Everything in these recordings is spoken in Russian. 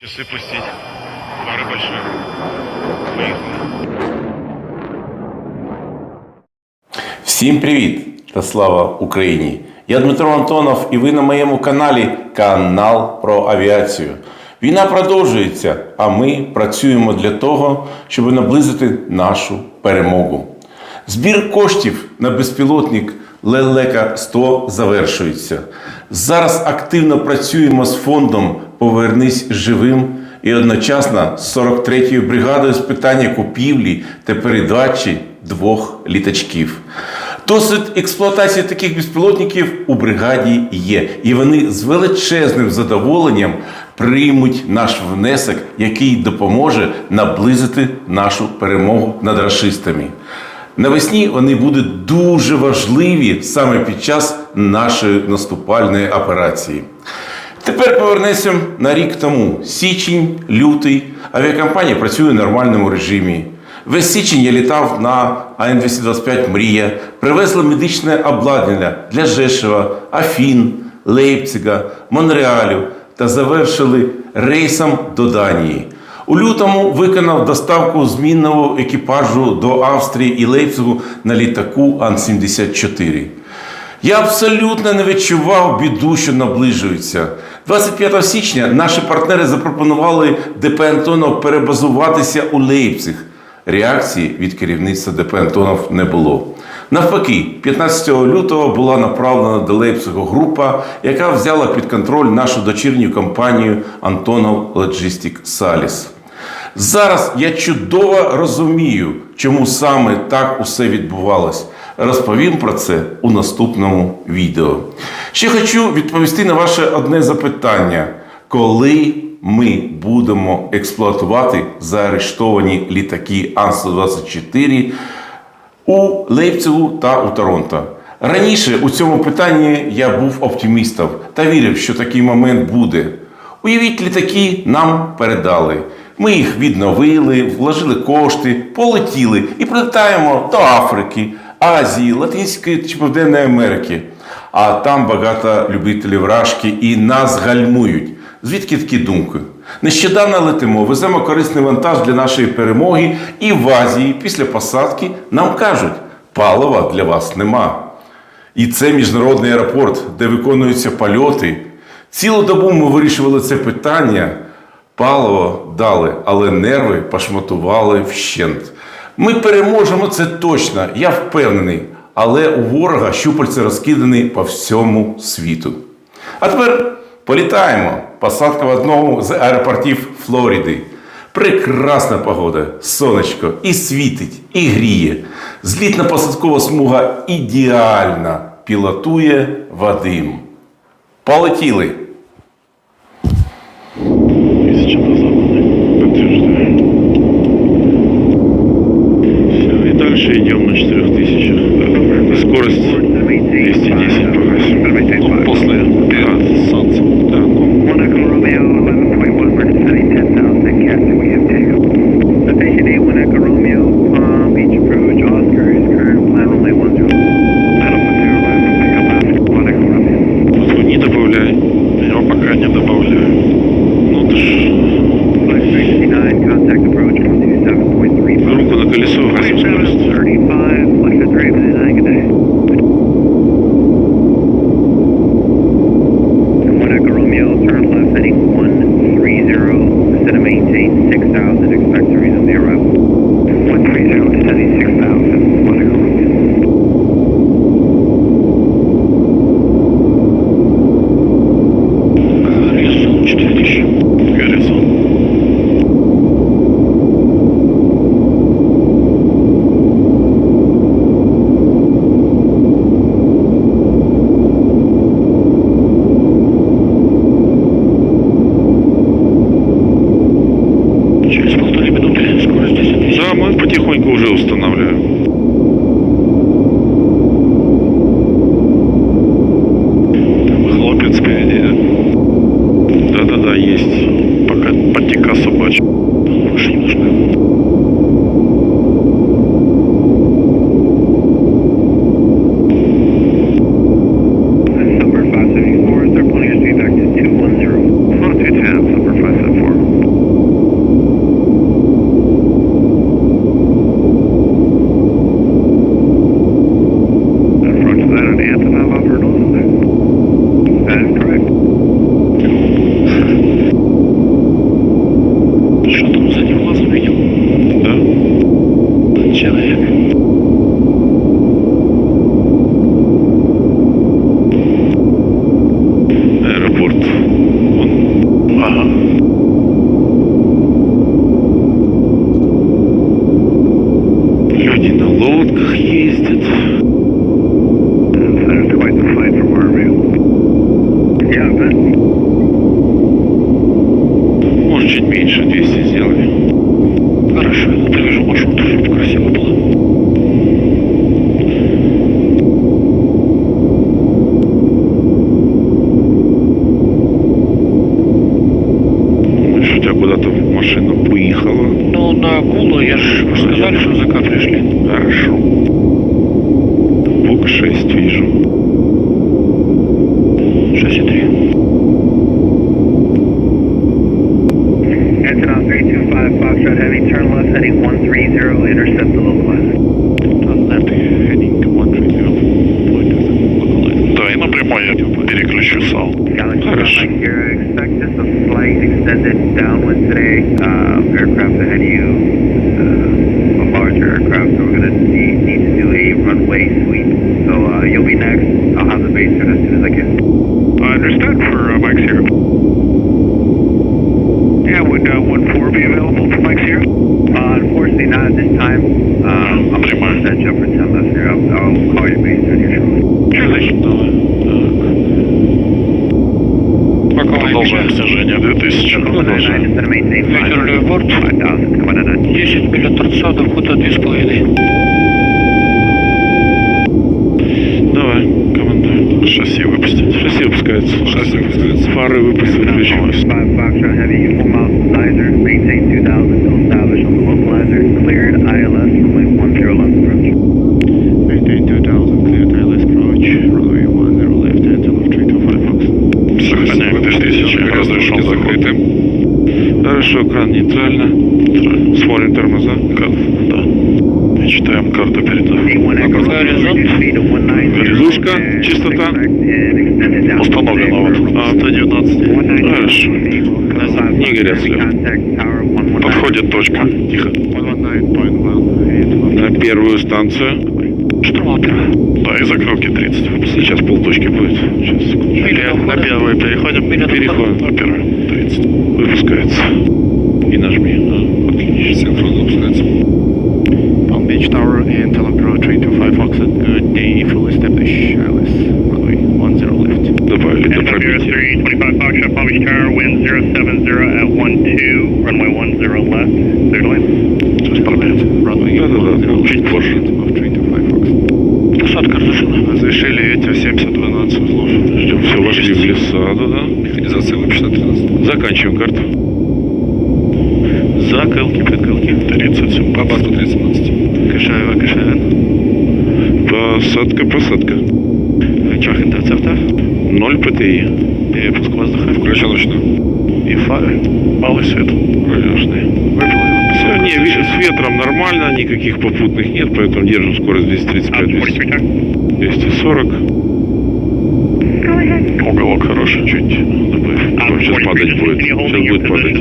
Часы пустить. Пара большая. Поехали. Всім привіт та слава Україні! Я Дмитро Антонов, і ви на моєму каналі Канал про авіацію. Війна продовжується, а ми працюємо для того, щоб наблизити нашу перемогу. Збір коштів на безпілотник Лелека 100 завершується. Зараз активно працюємо з фондом Повернись живим і одночасно з 43-ю бригадою з питання купівлі та передачі двох літачків. Досвід експлуатації таких безпілотників у бригаді є, і вони з величезним задоволенням приймуть наш внесок, який допоможе наблизити нашу перемогу над рашистами. Навесні вони будуть дуже важливі саме під час нашої наступальної операції. Тепер повернемося на рік тому. Січень, лютий. Авіакомпанія працює в нормальному режимі. Весь січень я літав на АН-225 Мрія, привезли медичне обладнання для Жешева, Афін, Лейпцига, Монреалю та завершили рейсом до Данії. У лютому виконав доставку змінного екіпажу до Австрії і Лейпцигу на літаку Ан-74. Я абсолютно не відчував біду, що наближується. 25 січня наші партнери запропонували ДП Антонов перебазуватися у Лейпциг. Реакції від керівництва ДП Антонов не було. Навпаки, 15 лютого була направлена до Лейпцигу група, яка взяла під контроль нашу дочірню компанію Антонов Logistic Саліс. Зараз я чудово розумію, чому саме так усе відбувалось. Розповім про це у наступному відео. Ще хочу відповісти на ваше одне запитання: коли ми будемо експлуатувати заарештовані літаки Ан-124 у Лейпцигу та у Торонто? Раніше у цьому питанні я був оптимістом та вірив, що такий момент буде. Уявіть, літаки нам передали. Ми їх відновили, вложили кошти, полетіли і прилетаємо до Африки, Азії, Латинської чи Південної Америки. А там багато любителів рашки і нас гальмують. Звідки такі думки? Нещодавно летимо, веземо корисний вантаж для нашої перемоги, і в Азії після посадки нам кажуть, палива для вас нема. І це міжнародний аеропорт, де виконуються польоти. Цілу добу ми вирішували це питання. Паливо дали, але нерви пошматували вщент. Ми переможемо це точно, я впевнений. Але у ворога щупальці розкидані по всьому світу. А тепер політаємо. Посадка в одному з аеропортів Флориди. Прекрасна погода, сонечко і світить, і гріє. Злітно-посадкова смуга ідеальна. Пілотує Вадим. Полетіли. Машина поехала? Ну, на Акулу, я вы же сказали, что в ЗК пришли. Хорошо. Бук 6 вижу. Борт. 5000, come on in. 10 миля торца, до фута 2,5. Давай, командуй. Шасси выпустить. Шасси выпускается. Шасси выпускается. Фары выпустить, включилось. Частота. today вот. for А, 119. 190. Хорошо. Не горят слева. Contact tower 119. Подходит точка. Тихо. 119.1, На первую станцию. Первый. Да, и закрылки 30. Сейчас полточки будет. Сейчас, до На первую переходим. Переходим на первую. 30. Выпускается. И нажми. А, отлично. Синхронно выпускается. Palm Beach Tower, antenna Pro 325 Fox, good day, full establish 003, 25 Foxtrot, Palm Beach Tower, wind 070 at 12, runway 10 left, clear to land. Coś pamięć. Runway да, да, да, чуть позже. Посадка разрешена. Разрешили ветер 70-12 узлов. Ждем. Все, вошли в леса, да, да. Механизация выпущена 13. Заканчиваем карту. Заколки, подколки. 37. По базу 317. Кашаева, Кашаева. Посадка, посадка. Чахин, да, цартав. 0 ПТИ. Перепуск воздуха. Включен ручно. И фары. Малый свет. Не, ви- с ветром нормально, никаких попутных нет, поэтому держим скорость 235 240. Уголок хороший, чуть добавь. Потом сейчас падать будет. Сейчас будет падать.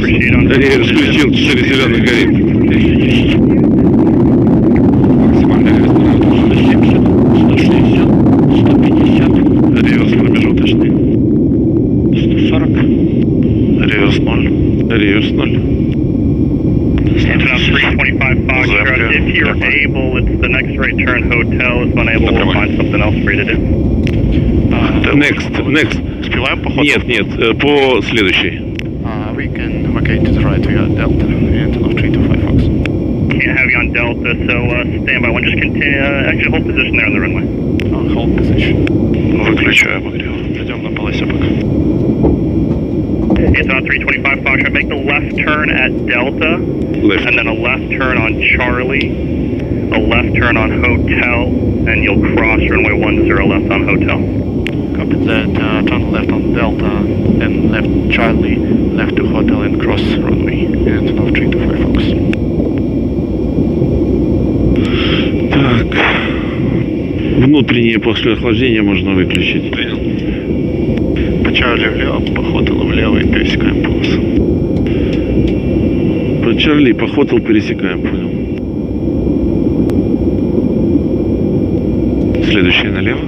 Proceed on Рейер включил, 4 зеленых горит. find something else for you to do. Next, next. Успеваем походу? Нет, нет, э, по следующей. Uh, we can vacate to the right, we got Delta, Antonov 325 Fox. Can't have you on Delta, so uh, stand by one. Just continue. Uh, actually, hold position there on the runway. Uh, hold position. Выключаем огрев. Идем на полосе пока. Antonov 325 Foxtrot. Make the left turn at Delta, Left. and then a left turn on Charlie, A left turn on Hotel, and you'll cross runway 10 left on Hotel. Copy that, uh, turn left on Delta, then left Charlie, left to hotel and cross runway. Antonov 325 Fox. Так. Внутреннее после охлаждения можно выключить. По Чарли влево, по хотелу влево и пересекаем полосу. По Чарли по хотел пересекаем, понял. Следующее налево.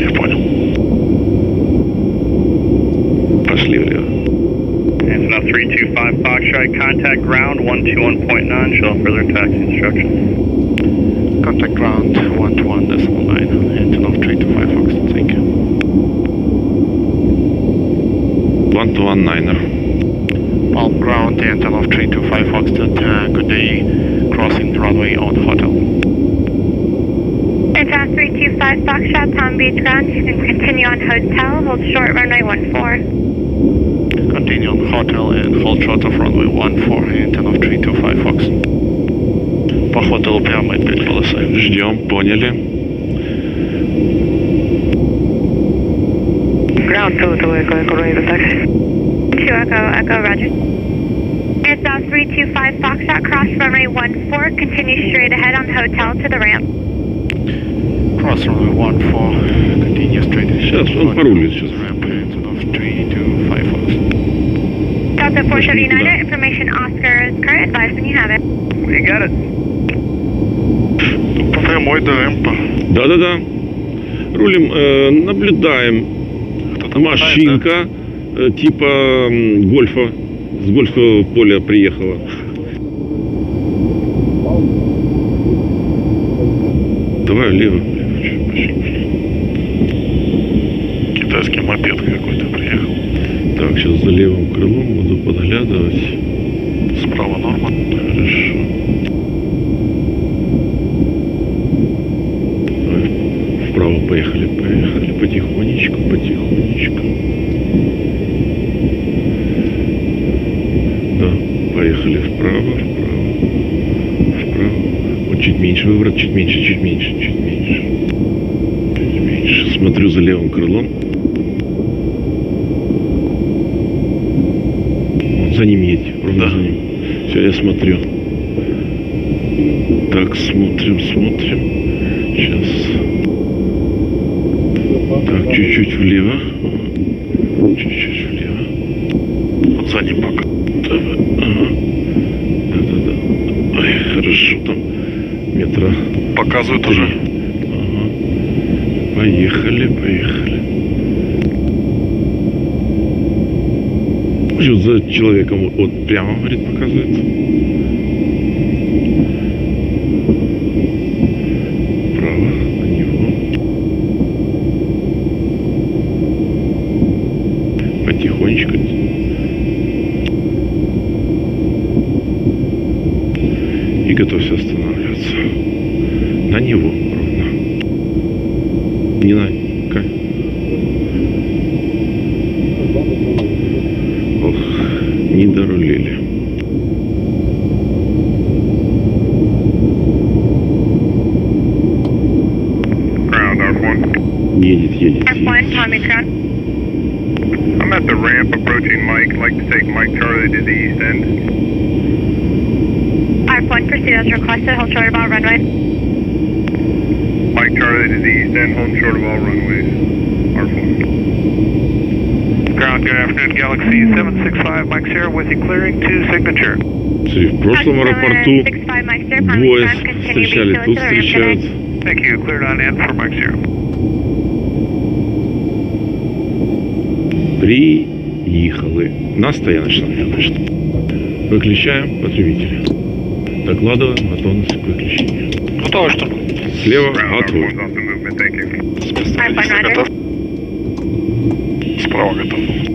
Я понял. Пошли влево. Antonov 325 Foxtrot. Contact ground 121.9. Show further taxi instructions. Contact ground 121 decimal 9, Antonov 325 Fox. Thank you. One to one niner. Palm ground, Antonov 325 Foxtrot. Uh, good day. Crossing runway on hotel. Anton 325 Foxtrot, Palm Beach ground. You can continue on hotel. Hold short runway 14. Continue on hotel and hold short of runway 14, Antonov 325 Fox. По хотелу прямо и перед полосой. Ждем, поняли. Ground 2 to Echo, Echo ready to taxi. 2 Echo, Echo, roger. Anton 325 Foxtrot, cross runway 14. Continue straight ahead on hotel to the ramp. Cross runway 14, continue straight. Сейчас, он порулит сейчас. Ramp, Antonov 325 Fox. Delta туда. 439, information Oscar is current. Advise when you have it. You got it. По прямой до рэмпа. Да-да-да. Рулим, э, наблюдаем. Машинка э, типа гольфа с гольфового поля приехала. Давай влево. Китайский мопед какой-то приехал. Так, сейчас за левым крылом буду подглядывать. Справа норма. Хорошо. Вправо поехали, поехали. Потихонечку, потихонечку. Да, поехали вправо, вправо, вправо. Вот чуть меньше выворот, чуть меньше, чуть меньше, чуть меньше. Смотрю за левым крылом. За ним едь, ровно за ним. Все, я смотрю. Так, смотрим, смотрим. Сейчас. Так, чуть-чуть влево. Чуть-чуть влево. За ним пока. Ага. Да-да-да. Ой, хорошо там. Метра. Показывают уже. Поехали, поехали. Что за человеком вот прямо, говорит, показывает. Право на него. Потихонечку. И готовься останавливаться. На него Не дорулили. Ground, R1. Едет, едет, F1, едет. Long Beach ground. I'm at the ramp approaching Mike. I'd like to take Mike Charlie to the east end. F1, proceed as requested, hold short of all runways. Mike Charlie to the east end, holding short of all runways. R4. Ground, good afternoon, Galaxy 765, Mike Sierra with you clearing to signature. В прошлом аэропорту 65 Mike Sierra, Palm двое встречали, тут встречаются. Thank you, cleared on in for Mike Sierra. Приехали на стояночную, конечно. Выключаем потребителя. Докладываем готовность к выключению. Готово, что? Слева готовы. R1's off the movement. Thank you. F1, roger. Справа готов.